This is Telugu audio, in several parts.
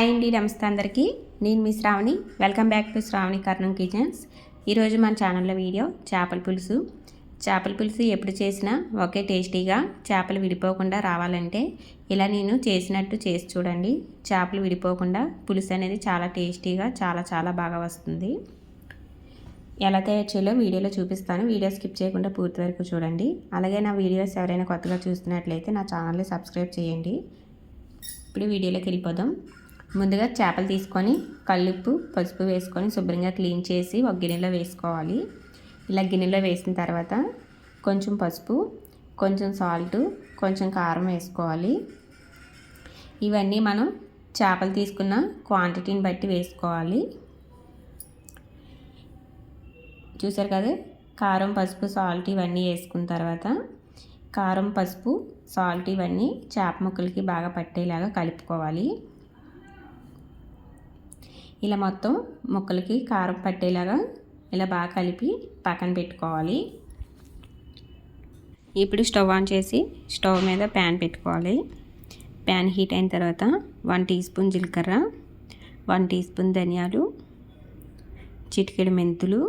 హాయ్ అండి నమస్తే అందరికీ. నేను మీ Sravani. Welcome back to Sravani Karnam kitchens ఈరోజు మన ఛానల్లో వీడియో చేపల పులుసు. చేపల పులుసు ఎప్పుడు చేసినా ఒకే టేస్టీగా చేపలు విడిపోకుండా రావాలంటే ఇలా నేను చేసినట్టు చేసి చూడండి. చేపలు విడిపోకుండా పులుసు అనేది చాలా టేస్టీగా చాలా చాలా బాగా వస్తుంది. ఎలా తయారు చేయాలో వీడియోలో చూపిస్తాను. వీడియో స్కిప్ చేయకుండా పూర్తి వరకు చూడండి. అలాగే నా వీడియోస్ ఎవరైనా కొత్తగా చూస్తున్నట్లయితే నా ఛానల్ని సబ్స్క్రైబ్ చేయండి. ఇప్పుడు వీడియోలోకి వెళ్ళిపోదాం. ముందుగా చేపలు తీసుకొని కల్లుప్పు పసుపు వేసుకొని శుభ్రంగా క్లీన్ చేసి ఒక గిన్నెలో వేసుకోవాలి. ఇలా గిన్నెలో వేసిన తర్వాత కొంచెం పసుపు కొంచెం సాల్ట్ కొంచెం కారం వేసుకోవాలి. ఇవన్నీ మనం చేపలు తీసుకున్న క్వాంటిటీని బట్టి వేసుకోవాలి. చూసారు కదా? కారం పసుపు సాల్ట్ ఇవన్నీ వేసుకున్న తర్వాత కారం పసుపు సాల్ట్ ఇవన్నీ చేప ముక్కలకి బాగా పట్టేలాగా కలుపుకోవాలి. ఇలా మొత్తం ముక్కలకి కారం పట్టేలాగా ఇలా బాగా కలిపి పక్కన పెట్టుకోవాలి. ఇప్పుడు స్టవ్ ఆన్ చేసి స్టవ్ మీద ప్యాన్ పెట్టుకోవాలి. ప్యాన్ హీట్ అయిన తర్వాత వన్ టీ స్పూన్ జీలకర్ర వన్ టీ స్పూన్ ధనియాలు చిటికెడు మెంతులు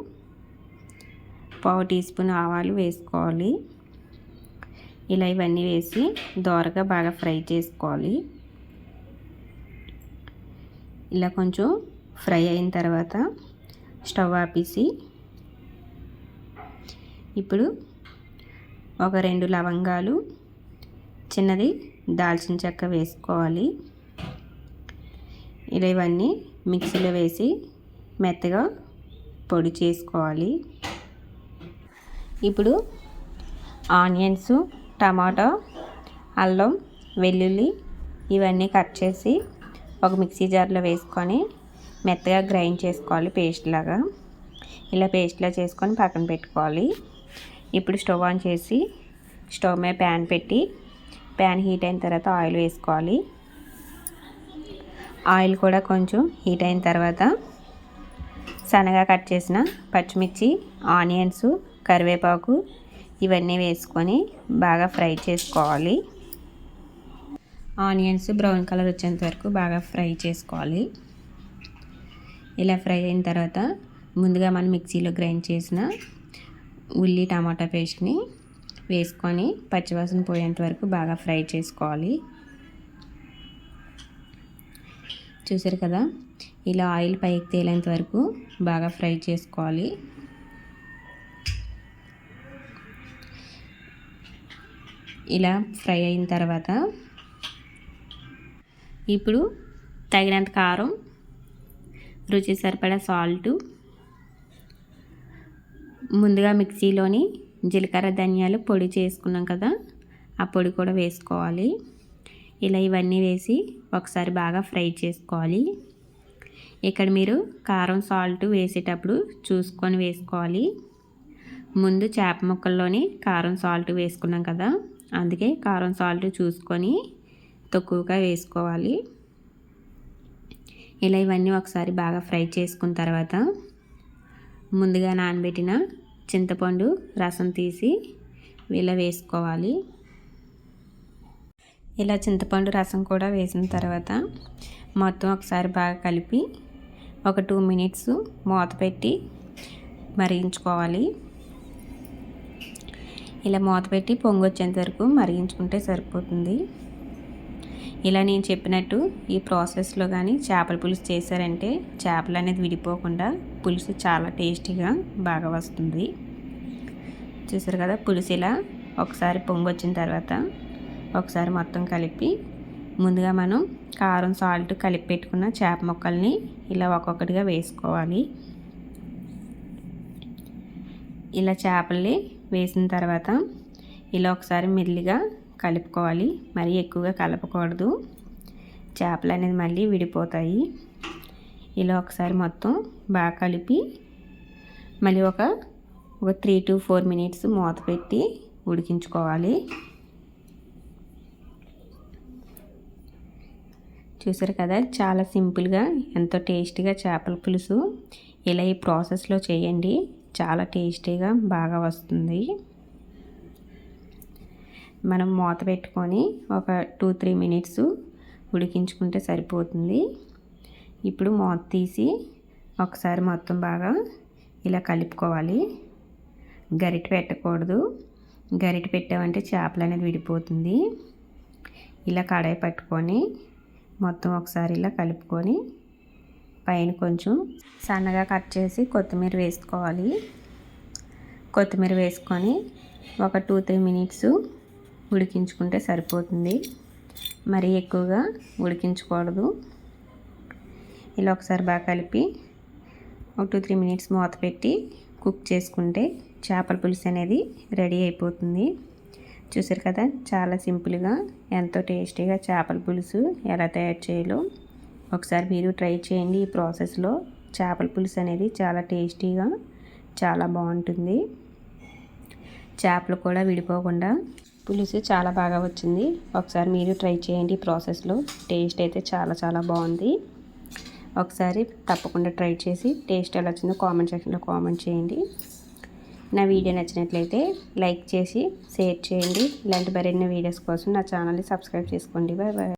పావు టీ స్పూన్ ఆవాలు వేసుకోవాలి. ఇలా ఇవన్నీ వేసి దోరగా బాగా ఫ్రై చేసుకోవాలి. ఇలా కొంచెం ఫ్రై అయిన తర్వాత స్టవ్ ఆపేసి ఇప్పుడు ఒక రెండు లవంగాలు చిన్నది దాల్చిన చెక్క వేసుకోవాలి. ఇలా ఇవన్నీ మిక్సీలో వేసి మెత్తగా పొడి చేసుకోవాలి. ఇప్పుడు ఆనియన్స్ టమాటో అల్లం వెల్లుల్లి ఇవన్నీ కట్ చేసి ఒక మిక్సీ జార్లో వేసుకొని మెత్తగా గ్రైండ్ చేసుకోవాలి పేస్ట్ లాగా. ఇలా పేస్ట్లా చేసుకొని పక్కన పెట్టుకోవాలి. ఇప్పుడు స్టవ్ ఆన్ చేసి స్టవ్ మీద ప్యాన్ పెట్టి ప్యాన్ హీట్ అయిన తర్వాత ఆయిల్ వేసుకోవాలి. ఆయిల్ కూడా కొంచెం హీట్ అయిన తర్వాత సన్నగా కట్ చేసిన పచ్చిమిర్చి ఆనియన్స్ కరివేపాకు ఇవన్నీ వేసుకొని బాగా ఫ్రై చేసుకోవాలి. ఆనియన్స్ బ్రౌన్ కలర్ వచ్చేంత వరకు బాగా ఫ్రై చేసుకోవాలి. ఇలా ఫ్రై అయిన తర్వాత ముందుగా మనం మిక్సీలో గ్రైండ్ చేసిన ఉల్లి టమాటా పేస్ట్ని వేసుకొని పచ్చివాసన పోయేంత వరకు బాగా ఫ్రై చేసుకోవాలి. చూసారు కదా? ఇలా ఆయిల్ పైకి తేలేంత వరకు బాగా ఫ్రై చేసుకోవాలి. ఇలా ఫ్రై అయిన తర్వాత ఇప్పుడు తగినంత కారం రుచి సరిపడా సాల్టు. ముందుగా మిక్సీలోని జీలకర్ర ధనియాలు పొడి చేసుకున్నాం కదా ఆ పొడి కూడా వేసుకోవాలి. ఇలా ఇవన్నీ వేసి ఒకసారి బాగా ఫ్రై చేసుకోవాలి. ఇక్కడ మీరు కారం సాల్ట్ వేసేటప్పుడు చూసుకొని వేసుకోవాలి. ముందు చేప ముక్కల్లోని కారం సాల్ట్ వేసుకున్నాం కదా అందుకే కారం సాల్ట్ చూసుకొని తక్కువగా వేసుకోవాలి. ఇలా ఇవన్నీ ఒకసారి బాగా ఫ్రై చేసుకున్న తర్వాత ముందుగా నానబెట్టిన చింతపండు రసం తీసి ఇలా వేసుకోవాలి. ఇలా చింతపండు రసం కూడా వేసిన తర్వాత మొత్తం ఒకసారి బాగా కలిపి ఒక టూ మినిట్స్ మూత పెట్టి మరిగించుకోవాలి. ఇలా మూత పెట్టి పొంగు వచ్చేంత వరకు మరిగించుకుంటే సరిపోతుంది. ఇలా నేను చెప్పినట్టు ఈ ప్రాసెస్లో కానీ చేపల పులుసు చేశారంటే చేపలు అనేది విడిపోకుండా పులుసు చాలా టేస్టీగా బాగా వస్తుంది. చూసారు కదా పులుసు ఇలా ఒకసారి పొంగు వచ్చిన తర్వాత ఒకసారి మొత్తం కలిపి ముందుగా మనం కారం సాల్ట్ కలిపి పెట్టుకున్న చేప ముక్కల్ని ఇలా ఒక్కొక్కటిగా వేసుకోవాలి. ఇలా చేపల్ని వేసిన తర్వాత ఇలా ఒకసారి మెల్లిగా కలుపుకోవాలి. మరీ ఎక్కువగా కలపకూడదు. చేపలు అనేది మళ్ళీ విడిపోతాయి. ఇలా ఒకసారి మొత్తం బాగా కలిపి మళ్ళీ ఒక ఒక త్రీ టు ఫోర్ మినిట్స్ మూత పెట్టి ఉడికించుకోవాలి. చూసారు కదా చాలా సింపుల్గా ఎంతో టేస్టీగా చేపల పులుసు. ఇలా ఈ ప్రాసెస్లో చేయండి. చాలా టేస్టీగా బాగా వస్తుంది. మనం మూత పెట్టుకొని ఒక టూ త్రీ మినిట్స్ ఉడికించుకుంటే సరిపోతుంది. ఇప్పుడు మూత తీసి ఒకసారి మొత్తం బాగా ఇలా కలుపుకోవాలి. గరిట పెట్టకూడదు. గరిట పెట్టామంటే చేపలు అనేది విడిపోతుంది. ఇలా కడాయి పట్టుకొని మొత్తం ఒకసారి ఇలా కలుపుకొని పైన కొంచెం సన్నగా కట్ చేసి కొత్తిమీర వేసుకోవాలి. కొత్తిమీర వేసుకొని ఒక టూ త్రీ మినిట్స్ ఉడికించుకుంటే సరిపోతుంది. మరీ ఎక్కువగా ఉడికించకూడదు. ఇలా ఒకసారి బాగా కలిపి ఒక టూ త్రీ మినిట్స్ మూత పెట్టి కుక్ చేసుకుంటే చేపల పులుసు అనేది రెడీ అయిపోతుంది. చూసారు కదా చాలా సింపుల్గా ఎంతో టేస్టీగా చేపల పులుసు ఎలా తయారు చేయాలో. ఒకసారి మీరు ట్రై చేయండి ఈ ప్రాసెస్లో. చేపల పులుసు అనేది చాలా టేస్టీగా చాలా బాగుంటుంది. చేపలు కూడా విడిపోకుండా పులుసు చాలా బాగా వచ్చింది. ఒకసారి మీరు ట్రై చేయండి ప్రాసెస్లో. టేస్ట్ అయితే చాలా చాలా బాగుంది. ఒకసారి తప్పకుండా ట్రై చేసి టేస్ట్ ఎలా వచ్చిందో కామెంట్ సెక్షన్లో కామెంట్ చేయండి. నా వీడియో నచ్చినట్లయితే లైక్ చేసి షేర్ చేయండి. ఇలాంటి మరిన్ని వీడియోస్ కోసం నా ఛానల్ని సబ్స్క్రైబ్ చేసుకోండి. Bye bye